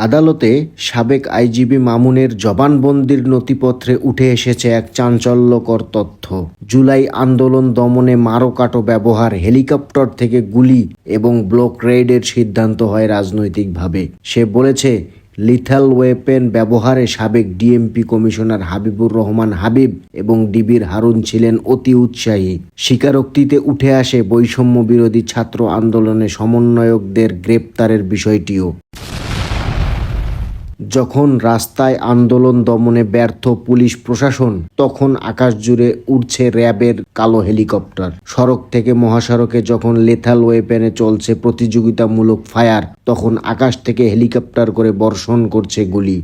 আদালতে সাবেক আইজিবি মামুনের জবানবন্দির নথিপত্রে উঠে এসেছে এক চাঞ্চল্যকর তথ্য। জুলাই আন্দোলন দমনে মারোকাটো ব্যবহার হেলিকপ্টার থেকে গুলি এবং ব্লক রেইডের সিদ্ধান্ত হয় রাজনৈতিকভাবে। সে বলেছে, লিথাল ওয়েপেন ব্যবহারে সাবেক ডিএমপি কমিশনার হাবিবুর রহমান হাবিব এবং ডিবির হারুন ছিলেন অতি উৎসাহী। স্বীকারোক্তিতে উঠে আসে বৈষম্য বিরোধী ছাত্র আন্দোলনে সমন্বয়কদের গ্রেপ্তারের বিষয়টিও। যখন রাস্তায় আন্দোলন দমনে ব্যর্থ পুলিশ প্রশাসন, তখন আকাশ জুড়ে উড়ছে র্যাবের কালো হেলিকপ্টার। সড়ক থেকে মহাসড়কে যখন লেথাল ওয়েপেনে চলছে প্রতিযোগিতামূলক ফায়ার, তখন আকাশ থেকে হেলিকপ্টার করে বর্ষণ করছে গুলি।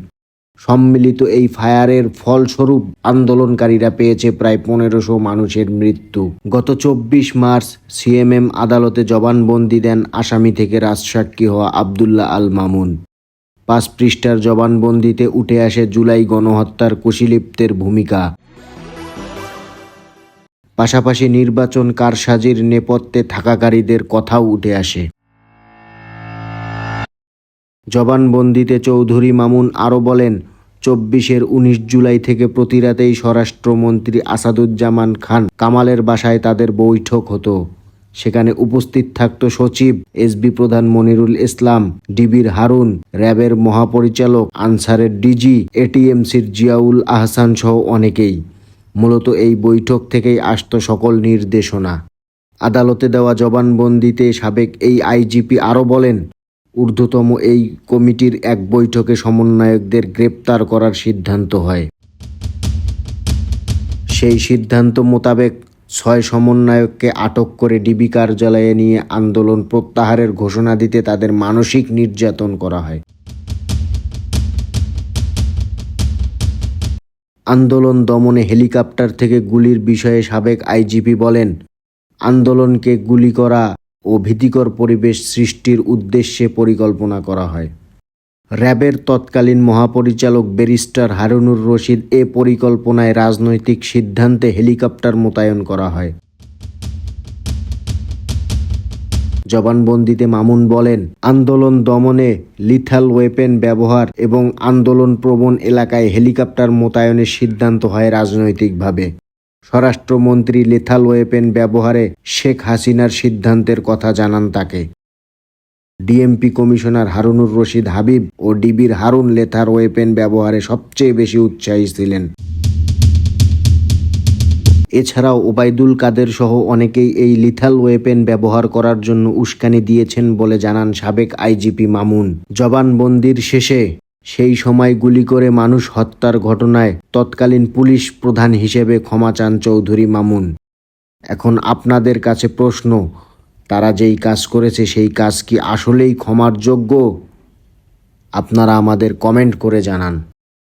সম্মিলিত এই ফায়ারের ফলস্বরূপ আন্দোলনকারীরা পেয়েছে প্রায় পনেরোশো মানুষের মৃত্যু। গত চব্বিশ মার্চ সিএমএম আদালতে জবানবন্দি দেন আসামি থেকে রাজসাক্ষী হওয়া আবদুল্লাহ আল মামুন। পাঁচ পৃষ্ঠার জবানবন্দিতে উঠে আসে জুলাই গণহত্যার কুশীলিপ্তের ভূমিকা। পাশাপাশি নির্বাচন কারসাজির নেপথ্যে থাকাকারীদের কথাও উঠে আসে। জবানবন্দিতে চৌধুরী মামুন আরও বলেন, চব্বিশের উনিশ জুলাই থেকে প্রতিরাতেই স্বরাষ্ট্রমন্ত্রী আসাদুজ্জামান খান কামালের বাসায় তাদের বৈঠক হতো। সেখানে উপস্থিত থাকত সচিব এসবি প্রধান মনিরুল ইসলাম, ডিবির হারুন, র্যাবের মহাপরিচালক, আনসারের ডিজি, এটিএমসির জিয়াউল আহসান সহ অনেকেই। মূলত এই বৈঠক থেকেই আসত সকল নির্দেশনা। আদালতে দেওয়া জবানবন্দিতে সাবেক এই আইজিপি আরও বলেন, ঊর্ধ্বতম এই কমিটির এক বৈঠকে সমন্বয়কদের গ্রেপ্তার করার সিদ্ধান্ত হয়। সেই সিদ্ধান্ত মোতাবেক ছয় সমন্বয়ককে আটক করে ডিবি কার্যালয়ে নিয়ে আন্দোলন প্রত্যাহারের ঘোষণা দিতে তাদের মানসিক নির্যাতন করা হয়। আন্দোলন দমনে হেলিকপ্টার থেকে গুলির বিষয়ে সাবেক আইজিপি বলেন, আন্দোলনকে গুলি করা ও ভীতিকর পরিবেশ সৃষ্টির উদ্দেশ্যে পরিকল্পনা করা হয়। র্যাবের তৎকালীন মহাপরিচালক ব্যারিস্টার হারুনুর রশিদ এ পরিকল্পনায় রাজনৈতিক সিদ্ধান্তে হেলিকপ্টার মোতায়েন করা হয়। জবানবন্দিতে মামুন বলেন, আন্দোলন দমনে লিথাল ওয়েপেন ব্যবহার এবং আন্দোলন প্রবণ এলাকায় হেলিকপ্টার মোতায়েনের সিদ্ধান্ত হয় রাজনৈতিকভাবে। স্বরাষ্ট্রমন্ত্রী লেথাল ওয়েপেন ব্যবহারে শেখ হাসিনার সিদ্ধান্তের কথা জানান তাকে। ডিএমপি কমিশনার হারুনুর রশিদ হাবিব ও ডিবির হারুন লেথার ওয়েপেন ব্যবহারে সবচেয়ে বেশি উৎসাহী ছিলেন। এছাড়াও ওবায়দুল কাদের সহ অনেকেই এই লিথাল ওয়েপেন ব্যবহার করার জন্য উস্কানি দিয়েছেন বলে জানান সাবেক আইজিপি মামুন। জবানবন্দির শেষে সেই সময় গুলি করে মানুষ হত্যার ঘটনায় তৎকালীন পুলিশ প্রধান হিসেবে ক্ষমা চান চৌধুরী মামুন। এখন আপনাদের কাছে প্রশ্ন তারা যেই কাজ করেছে সেই কাজ কি আসলেই ক্ষমার যোগ্য? আপনারা আমাদের কমেন্ট করে জানান।